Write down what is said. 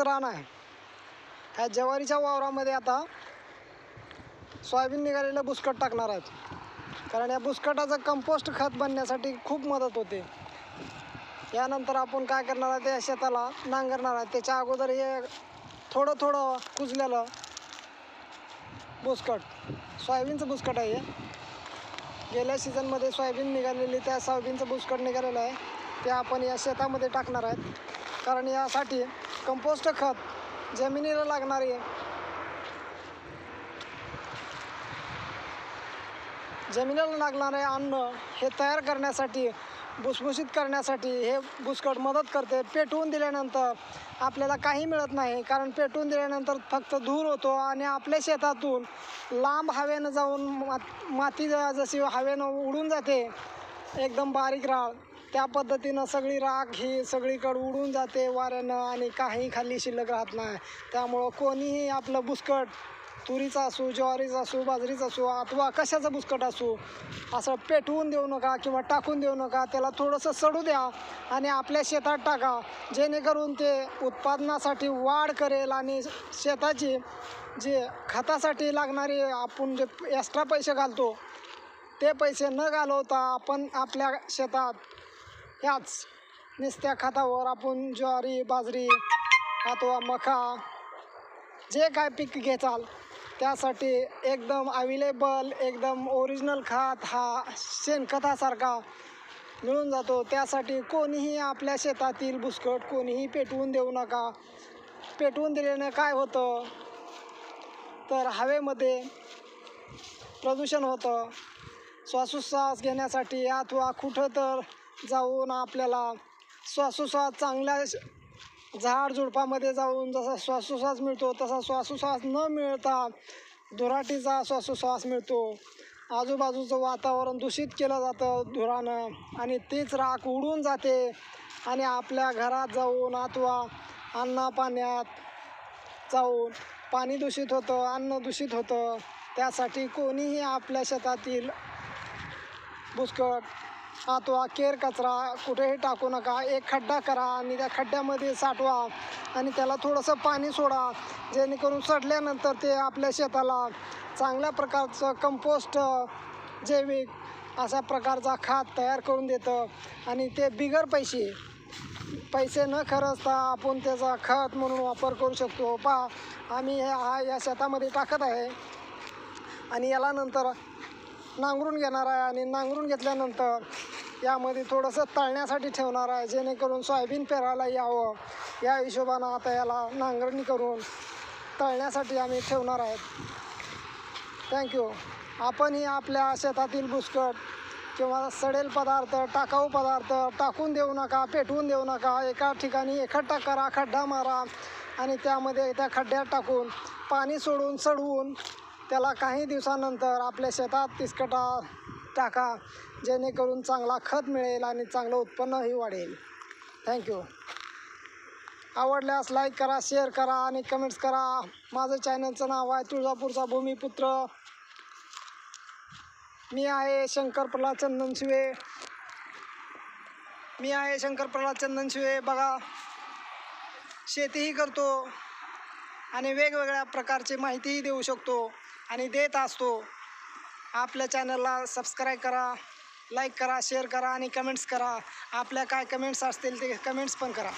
रान आहे. ह्या ज्वारीच्या वावरामध्ये आता सोयाबीन निघालेलं बुसकट टाकणार आहेत. कारण या बुसकटाचं कंपोस्ट खत बनण्यासाठी खूप मदत होते. यानंतर आपण काय करणार आहे त्या शेताला नांगरणार आहे. त्याच्या अगोदर हे थोडं थोडं कुजलेलं बुसकट सोयाबीनचं बुसकट आहे हे. गेल्या सीझनमध्ये सोयाबीन निघालेली त्या सोयाबीनचं बुसकट निघालेलं आहे. ते आपण या शेतामध्ये टाकणार आहेत. कारण यासाठी कंपोस्ट खत जमिनीला लागणारी जमिनीला लागणारे अन्न हे तयार करण्यासाठी भुसभुशीत करण्यासाठी हे भुसकट मदत करते. पेटवून दिल्यानंतर आपल्याला काही मिळत नाही कारण पेटवून दिल्यानंतर फक्त धूर होतो आणि आपल्या शेतातून लांब हवेनं जाऊन मात माती जशी हवेनं उडून जाते एकदम बारीक राळ त्या पद्धतीनं सगळी राख ही सगळीकडे उडून जाते वाऱ्यानं आणि काही खाली शिल्लक राहत नाही. त्यामुळं कोणीही आपलं बुसकट तुरीचा असू ज्वारीचा असू बाजरीचा असू अथवा कशाचं बुसकट असू असं पेटवून देऊ नका किंवा टाकून देऊ नका. त्याला थोडंसं सडू द्या आणि आपल्या शेतात टाका. जेणेकरून ते उत्पादनासाठी वाढ करेल आणि शेताची जे खतासाठी लागणारे आपण जे एक्स्ट्रा पैसे घालतो ते पैसे न घालवता आपण आपल्या शेतात ह्याच नुसत्या खतावर आपण ज्वारी बाजरी अथवा मका जे काय पीक घेचाल त्यासाठी एकदम अवेलेबल एकदम ओरिजिनल खत हा शेणखतासारखा मिळून जातो. त्यासाठी कोणीही आपल्या शेतातील बुसकट कोणीही पेटवून देऊ नका. पेटवून दिल्याने काय होतं? तर हवेमध्ये प्रदूषण होतं. श्वासोच्छ्वास घेण्यासाठी अथवा कुठं तर जाऊन आपल्याला श्वासोश्वास चांगल्या झाड झुडपामध्ये जाऊन जसा श्वासोश्वास मिळतो तसा श्वासोश्वास न मिळता धुराटीचा श्वासोच्छ्वास मिळतो. आजूबाजूचं वातावरण दूषित केलं जातं धुरानं आणि तीच राख उडून जाते आणि आपल्या घरात जाऊन अथवा अन्ना पाण्यात जाऊन पाणी दूषित होतं अन्न दूषित होतं. त्यासाठी कोणीही आपल्या शेतातील बुसकट तो केर कचरा कुठेही टाकू नका. एक खड्डा करा आणि त्या खड्ड्यामध्ये साठवा आणि त्याला थोडंसं पाणी सोडा जेणेकरून सडल्यानंतर ते आपल्या शेताला चांगल्या प्रकारचं कंपोस्ट जैविक अशा प्रकारचा खत तयार करून देतं आणि ते बिगर पैसे. पैसे न खरचता आपण त्याचा खत म्हणून वापर करू शकतो. पहा आम्ही हे हा या शेतामध्ये टाकत आहे. आणि याला नंतर नांगरून घेणार आहे आणि नांगरून घेतल्यानंतर यामध्ये थोडंसं तळण्यासाठी ठेवणार आहे जेणेकरून सोयाबीन पेरायला यावं. या हिशोबानं आता याला नांगरणी करून तळण्यासाठी आम्ही ठेवणार आहेत. थँक्यू आपणही आपल्या शेतातील बुसकट किंवा सडेल पदार्थ टाकाऊ पदार्थ टाकून देऊ नका पेटवून देऊ नका. एका ठिकाणी एकट्ठा करा खड्डा मारा आणि त्यामध्ये त्या खड्ड्यात टाकून पाणी सोडून सडवून त्याला काही दिवसानंतर आपल्या शेतात तिसकटा टाका जेणेकरून चांगला खत मिळेल आणि चांगलं उत्पन्नही वाढेल. थँक्यू आवडल्यास लाईक करा शेअर करा आणि कमेंट्स करा. माझं चॅनलचं नाव आहे तुळजापूरचा भूमिपुत्र. मी आहे शंकर प्रल्हाद चंदनशिवे मी आहे शंकर प्रल्हाद चंदनशिवे बघा शेतीही करतो आणि वेगवेगळ्या प्रकारची माहितीही देऊ शकतो. आणि देत असतो. आपल्या चॅनलला सबस्क्राईब करा लाईक करा शेअर करा आणि कमेंट्स करा. आपल्या काय कमेंट्स असतील ते कमेंट्स पण करा.